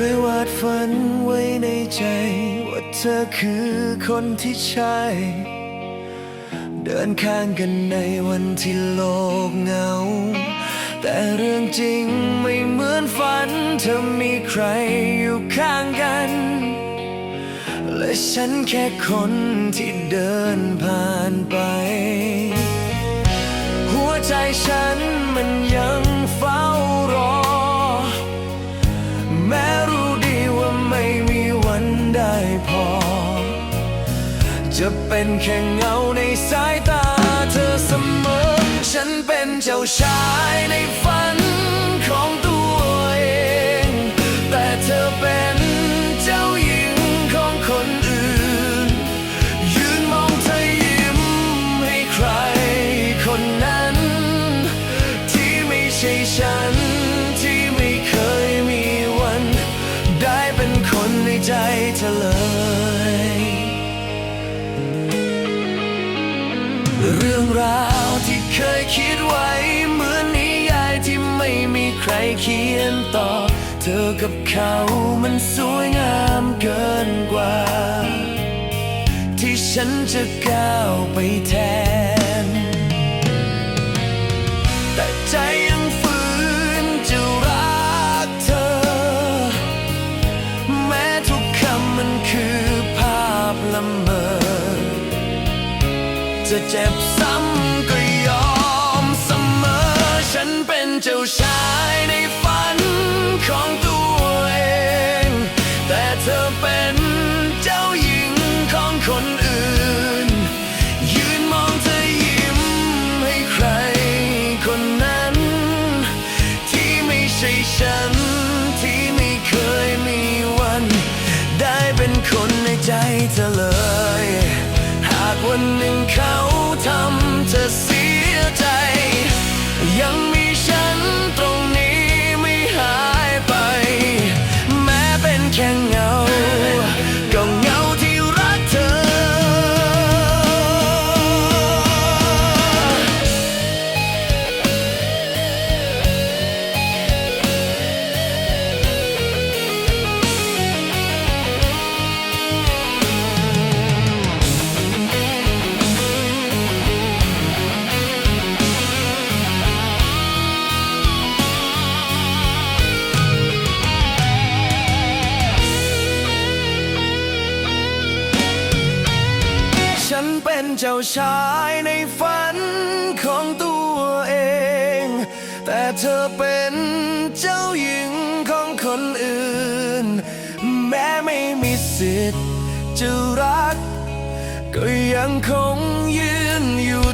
คยวาดฝันไว้ในใจ ว่าเธอคือคนที่ใช่ เดินข้างกันในวันที่โลกเหงา แต่เรื่องจริงไม่เหมือนฝัน เธอมีใครอยู่ข้างกัน และฉันแค่คนที่เดินผ่านไป จะเป็นแค่เงาในสายตาเธอเสมอ ฉันเป็นเจ้าชายในฝัน เรื่องราวที่เคยคิดไว้ เหมือนนิยายที่ไม่มีใครเขียนต่อ เธอกับเขามันสวยงามเกินกว่า ที่ฉันจะก้าวไปแทน แต่ใจ จะเจ็บซ้ำก็ยอมเสมอ ฉันเป็นเจ้าชายในฝันของตัวเอง แต่เธอเป็นเจ้าหญิงของคนอื่น ยืนมองเธอยิ้มให้ใครคนนั้น ที่ไม่ใช่ฉันที่ไม่เคยมีวัน ได้เป็นคนในใจเธอเลย เจ้าชายในฝันของตัวเอง แต่เธอเป็นเจ้าหญิงของคนอื่น แม้ไม่มีสิทธิ์จะรัก ก็ยังคงยืนอยู่